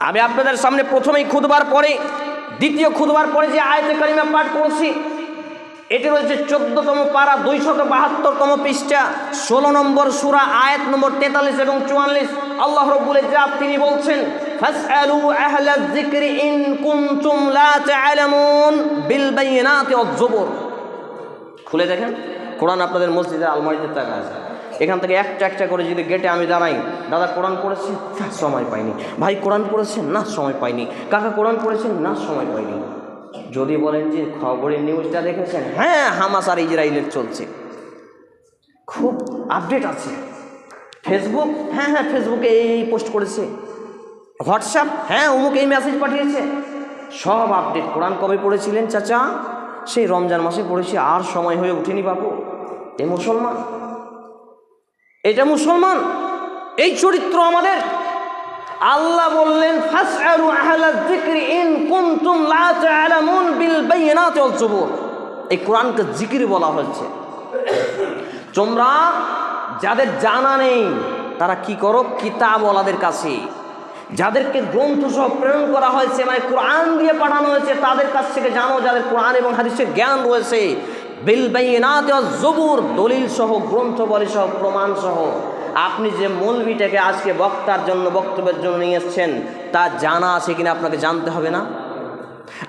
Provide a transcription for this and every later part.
আমি আপনাদের সামনে প্রথমেই খুদবার পরে, দ্বিতীয় খুদবার পরে যে আয়তে কারিমা পাঠ করছি, এটি রয়েছে চোদ্দতম পারা দুইশত বাহাত্তরতম পৃষ্ঠা, ষোলো নম্বর সুরা, আয়াত নম্বর তেতাল্লিশ এবং চুয়াল্লিশ। আল্লাহ রব্বুল ইজাত তিনি বলছেন খুলে দেখেন, কোরআন আপনাদের মসজিদের আলমারিতে টাকা আছে। এখান থেকে একটা একটা করে যদি গেটে আমি দাঁড়াই দাদা কোরআন পড়েছি? না, সময় পাইনি। ভাই কোরআন পড়েছেন না সময় পাইনি। কাকা কোরআন পড়েছেন না সময় পাইনি। যদি বলেন যে খবরের নিউজটা দেখেছেন হ্যাঁ হামাস আর ইসরায়েলের চলছে। খুব আপডেট আছে। ফেসবুক হ্যাঁ হ্যাঁ ফেসবুকে এই পোস্ট করেছে। হোয়াটসঅ্যাপ হ্যাঁ অমুক এই মেসেজ পাঠিয়েছে। সব আপডেট কোরআন কবে পড়েছিলেন চাচা? সেই রমজান মাসে পড়েছি। আর সময় হয়ে ওঠেনি বাবু এ মুসলমান। এটা মুসলমান। এই চরিত্র আমাদের। আল্লাহ বললেন, ফাসআলু আহলা যিকরি ইন কুনতুম লা তা'লামুন বিল বাইয়িনাতি ওয়াজ জুবুর এই কোরআনকে জিকির বলা হচ্ছে তোমরা যাদের জানা নেই, তারা কি করো? কিতাব ওলাদের কাছে। যাদেরকে গ্রন্থ সহ প্রেরণ করা হয়েছে মানে কোরআন দিয়ে পাঠানো হয়েছে, তাদের কাছ থেকে জানো যাদের কোরআন এবং হাদিসের জ্ঞান রয়েছে। বাইনাত জবুর দলিল সহ গ্রন্থ বলি সহ প্রমাণ সহ আপনি যে মৌলবিটাকে আজকে বক্তার জন্য, বক্তব্যের জন্য নিয়ে এসছেন, তা জানা আছে কিনা আপনাকে জানতে হবে না?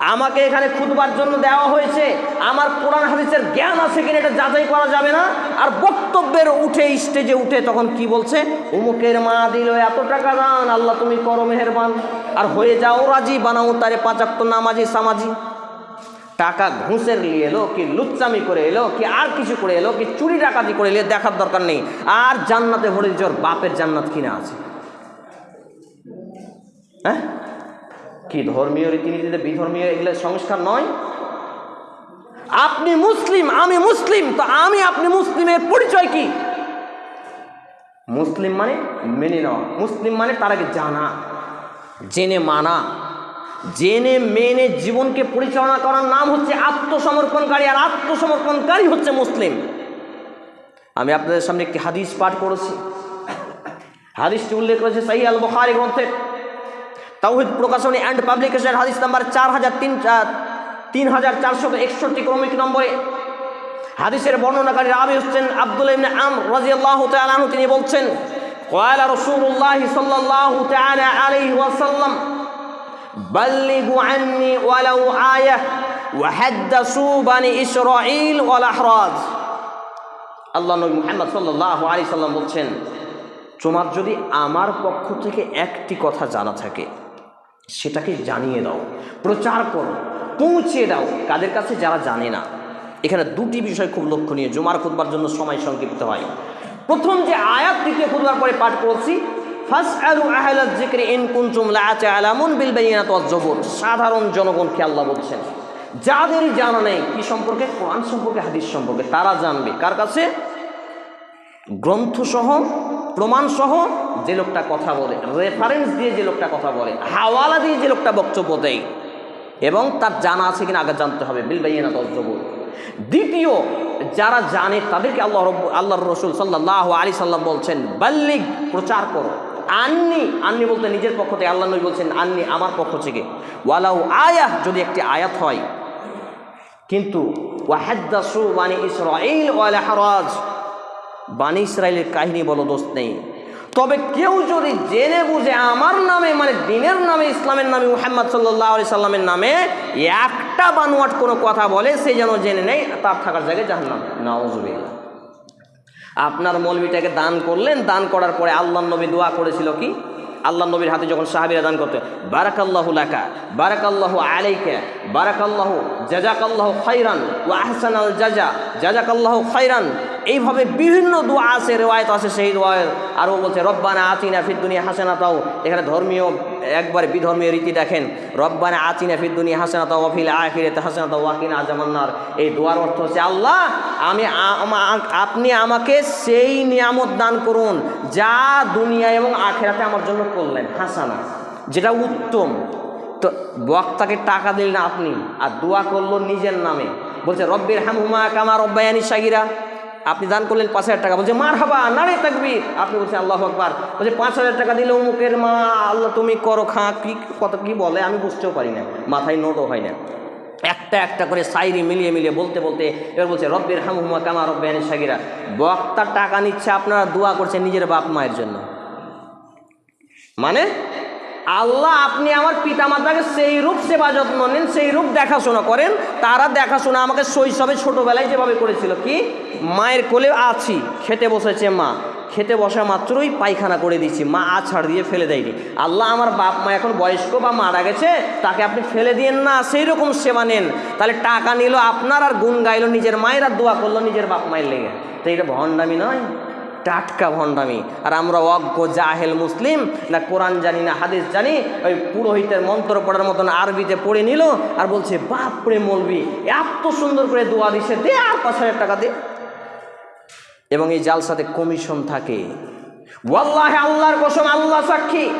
আমাকে এখানে খুদবার জন্য দেওয়া হয়েছে, আমার কোরআন হাদিসের জ্ঞান আছে কিনা এটা যাচাই করা যাবে না? আর বক্তব্যের উঠে, স্টেজে উঠে তখন কি বলছে? উমুকের মা দিল, এত টাকা দান, আল্লাহ তুমি করো, মেহেরবান। আর হয়ে যাও, রাজি, বানাও, তারে পাঁচাত্তর নামাজি, সামাজি। টাকা ঘুষের নিয়ে এলো, কি লুচ্চামি করে এলো, কি আর কিছু করে এলো, কি চুরি ডাকাতি করে এলো, দেখার দরকার নেই। আর জান্নাতে দিচ্ছে ওর বাপের জান্নাত কিনা আছে। হ্যাঁ? কি ধর্মীয় রীতিনীতিতে বিধর্মীয় এগুলো সংস্কার নয়? আপনি মুসলিম, আমি মুসলিম, তো আমি আপনি মুসলিমের পরিচয় কি? মুসলিম মানে মেনে নেওয়া, মুসলিম মানে তার আগে জানা, জেনে মানা। জেনে, মেনে, জীবনকে পরিচালনা করার নাম হচ্ছে আত্মসমর্পণকারী আর আত্মসমর্পণকারী হচ্ছে মুসলিম। আমি আপনাদের সামনে একটি হাদিস পাঠ করেছি। হাদিসটি উল্লেখ করেছে সাহি আল বখারি গ্রন্থে। তাওহিদ প্রকাশনী অ্যান্ড পাবলিকেশন হাদিস নাম্বার চার হাজার তিন তিন হাজার চারশো একষট্টি ক্রমিক নম্বরে। হাদিসের বর্ণনাকারী রাবি হচ্ছেন আব্দুল ইবনে আম রাজিয়াল্লাহু তাআলা তিনি বলছেন কয়ালা রাসূলুল্লাহ সাল্লাল্লাহু তাআলা আলাইহি ওয়াসাল্লাম বাল্লিগু আন্নি ওয়ালাউ আয়াহ ওয়াহাদ্দাসু বানি ইসরাঈল ওয়াল আহরাজ। আল্লাহ নবী মুহাম্মদ সাল্লাল্লাহু আলাইহি সাল্লাম বলছেন, তোমার যদি আমার পক্ষ থেকে একটি কথা জানা থাকে, সেটাকে জানিয়ে দাও, প্রচার করো, পৌঁছে দাও, কাদের কাছে যারা জানে না। এখানে দুটি বিষয় খুব লক্ষণীয়, জুমার খুদবার জন্য সময় সংক্ষিপ্ত হয়। প্রথম যে আয়াত দ্বিতীয় খুদবার পরে পাঠ করছি ফার্স্ট আলু আহলা জিক্রি ইন কুনতুম লা তা'লামুন বিল বাইনাত ওয়াজ জবর সাধারণ জনগণকে আল্লাহ বলছেন? যাদের জানা নেই, কি সম্পর্কে? কোরআন সম্পর্কে, হাদিস সম্পর্কে, তারা জানবে। কার কাছে? গ্রন্থসহ, প্রমাণসহ যে লোকটা কথা বলে রেফারেন্স দিয়ে যে লোকটা কথা বলে, হাওয়ালা দিয়ে যে লোকটা বক্তব্য দেয়, এবং তার জানা আছে কিনা আগে জানতে হবে, বিল বাইনা তজ্জবুল দ্বিতীয়, যারা জানে, তাদেরকে আল্লাহ রব আল্লাহর রসুল সাল্লাহ আলী সাল্লাম বলছেন বাল্লিক প্রচার করো। আননি আননি বলতে নিজের পক্ষ থেকে, আল্লাহ নবী বলছেন, আননি আমার পক্ষ থেকে। ওয়ালাউ আয়াহ, যদি একটি আয়াত হয়, কিন্তু ওয়াহাদ্দাসু বানি ইসরাইল ওয়াল হারাজ বানি ইসরায়েলের কাহিনী বলো দোষ নেই। তবে কেউ যদি জেনে বুঝে আমার নামে মানে দিনের নামে, ইসলামের নামে, মুহাম্মদ সাল্লাহ আলি সাল্লামের নামে একটা বানোয়াট কোনো কথা বলে, সে যেন জেনে নেই তার থাকার জায়গায় জাহান্নাম। নাউজুবিল্লাহ। আপনার মৌলবিটাকে দান করলেন, দান করার পরে আল্লাহ নবী দোয়া করেছিল কি? আল্লাহ নবীর হাতে যখন সাহাবিরা দান করতে, বারাকাল্লাহু লাকা, বারাকাল্লাহু আলাইকা, বারাকাল্লাহু, জাজাকাল্লাহু খাইরান ওয়া আহসান আল জাজা, জাজাকাল্লাহু খাইরান এইভাবে বিভিন্ন দোয়া আছে, রেওয়ায়ত আছে সেই দোয়ার আরও বলছে, রব্বানা আতিনা ফির দুনিয়া হাসানা তাও এখানে ধর্মীয়, একবার বিধর্মীয় রীতি দেখেন। রব্বানা আতিনা ফির দুনিয়া হাসানা তাও অফিল আখিরাতে হাসানা তাও ওয়াকিনা আজামান্নার এই দোয়ার অর্থ হচ্ছে, আল্লাহ, আমি আপনি আমাকে সেই নিয়ামত দান করুন যা দুনিয়া এবং আখেরাতে আমার জন্য করলেন, হাসানা, যেটা উত্তম। তো বক্তাকে টাকা দিলেন আপনি, আর দোয়া করল নিজের নামে। বলছে রব্বির হামহুমা কামা রব্বায়ানি সাগিরা। আপনি দান করলেন পাঁচ হাজার টাকা। বলছে মার হাবা নারে তাকবীর। আপনি বলছেন, আল্লাহ আকবার। বলছে, পাঁচ হাজার টাকা দিলে অমুকের মা, আল্লাহ তুমি করো, খা, কি কত কি বলে, আমি বুঝতেও পারি না। মাথায় নোটও হয় না। একটা একটা করে সাইরি মিলিয়ে মিলিয়ে বলতে বলতে এবার বলছে, রব্বের হামুহুমা কামা রব্বেন সাগিরা। বক্তার টাকা নিচ্ছে, আপনারা দোয়া করছে নিজের বাপ মায়ের জন্য। মানে? আল্লাহ, আপনি আমার পিতামাতাকে সেই রূপ সেবা যত্ন নেন সেই রূপ দেখাশোনা করেন, তারা দেখাশোনা আমাকে শৈশবে, ছোটোবেলায় যেভাবে করেছিল। কি? মায়ের কোলে আছি, খেতে বসেছে মা। খেতে বসা মাত্রই পায়খানা করে দিচ্ছি মা আছাড় দিয়ে ফেলে দেয়নি। আল্লাহ আমার বাপ মা এখন বয়স্ক বা মারা গেছে, তাকে আপনি ফেলে দিয়েন না সেই রকম সেবা নেন। তাহলে টাকা নিল আপনার আর গুণ গাইল নিজের মায়ের আর দোয়া করল নিজের বাপ মায়ের লেগে। তো এটা ভণ্ডামি নয়। টাটকা ভণ্ডামি। আর আমরা অজ্ঞ, জাহেল, মুসলিম, না কোরআন জানি, না হাদিস জানি, ওই পুরোহিতের মন্ত্র পড়ার মতন আরবিতে পড়ে নিল আর বলছে বাপরে মলবি, এত সুন্দর করে দোয়া দিছে, দে আর পাঁচ হাজার টাকা দে। এবং এই জালসাতে কমিশন থাকে। আল্লাহর কসম, আল্লাহ সাক্ষী।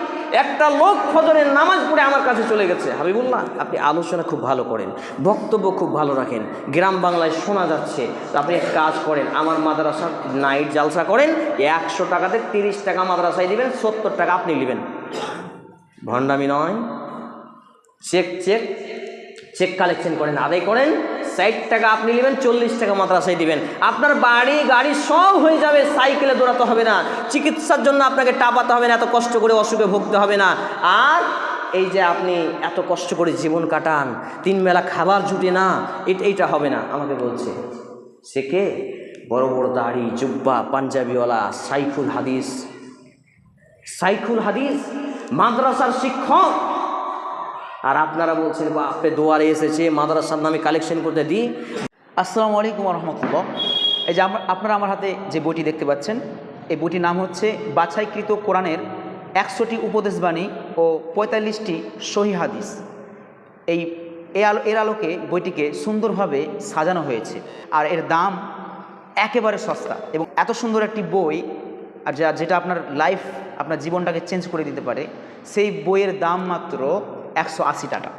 একটা লোক ফজরের নামাজ পড়ে আমার কাছে চলে গেছে। হাবিবুল্লাহ, আপনি আলোচনা খুব ভালো করেন, বক্তব্য খুব ভালো রাখেন, গ্রাম বাংলায় শোনা যাচ্ছে, আপনি এক কাজ করেন, আমার মাদ্রাসা নাইট জালসা করেন, একশো টাকাতে তিরিশ টাকা মাদ্রাসায় দিবেন, সত্তর টাকা আপনি নেবেন। ভণ্ডামি নয়, চেক চেক চেক কালেকশন করেন, আদায় করেন ষাট টাকা আপনি নেবেন, চল্লিশ টাকা মাদ্রাসায় দিবেন। আপনার বাড়ি, গাড়ি সব হয়ে যাবে, সাইকেলে দৌড়াতে হবে না। চিকিৎসার জন্য আপনাকে টাপাতে হবে না, এত কষ্ট করে অসুখে ভুগতে হবে না। আর এই যে আপনি এত কষ্ট করে জীবন কাটান, তিন বেলা খাবার জুটে না, এটা, এইটা হবে না, আমাকে বলছে। সে কে? বড় বড় দাড়ি, জুব্বা, পাঞ্জাবিওয়ালা, সাইফুল হাদিস। সাইফুল হাদিস, মাদ্রাসার শিক্ষক। আর আপনারা বলছেন বাপরে দোয়ারে এসেছে, মাদ্রাসার নামে কালেকশন করতে দিই আসসালামু আলাইকুম রহমতুল্লাহ। এই যে আপনারা আমার হাতে যে বইটি দেখতে পাচ্ছেন, এই বইটির নাম হচ্ছে বাছাইকৃত কোরআনের একশোটি উপদেশবাণী ও পঁয়তাল্লিশটি সহি হাদিস। এই এর আলোকে বইটিকে সুন্দরভাবে সাজানো হয়েছে। আর এর দাম একেবারে সস্তা এবং এত সুন্দর একটি বই, আর যা যেটা আপনার লাইফ আপনার জীবনটাকে চেঞ্জ করে দিতে পারে, সেই বইয়ের দাম মাত্র একশো আশি টাকা।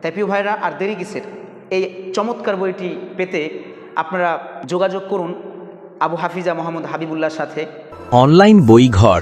তাই ভাইরা আর দেরি কিসের? এই চমৎকার বইটি পেতে আপনারা যোগাযোগ করুন আবু হাফিজা মোহাম্মদ হাবিবুল্লাহর সাথে। অনলাইন বই ঘর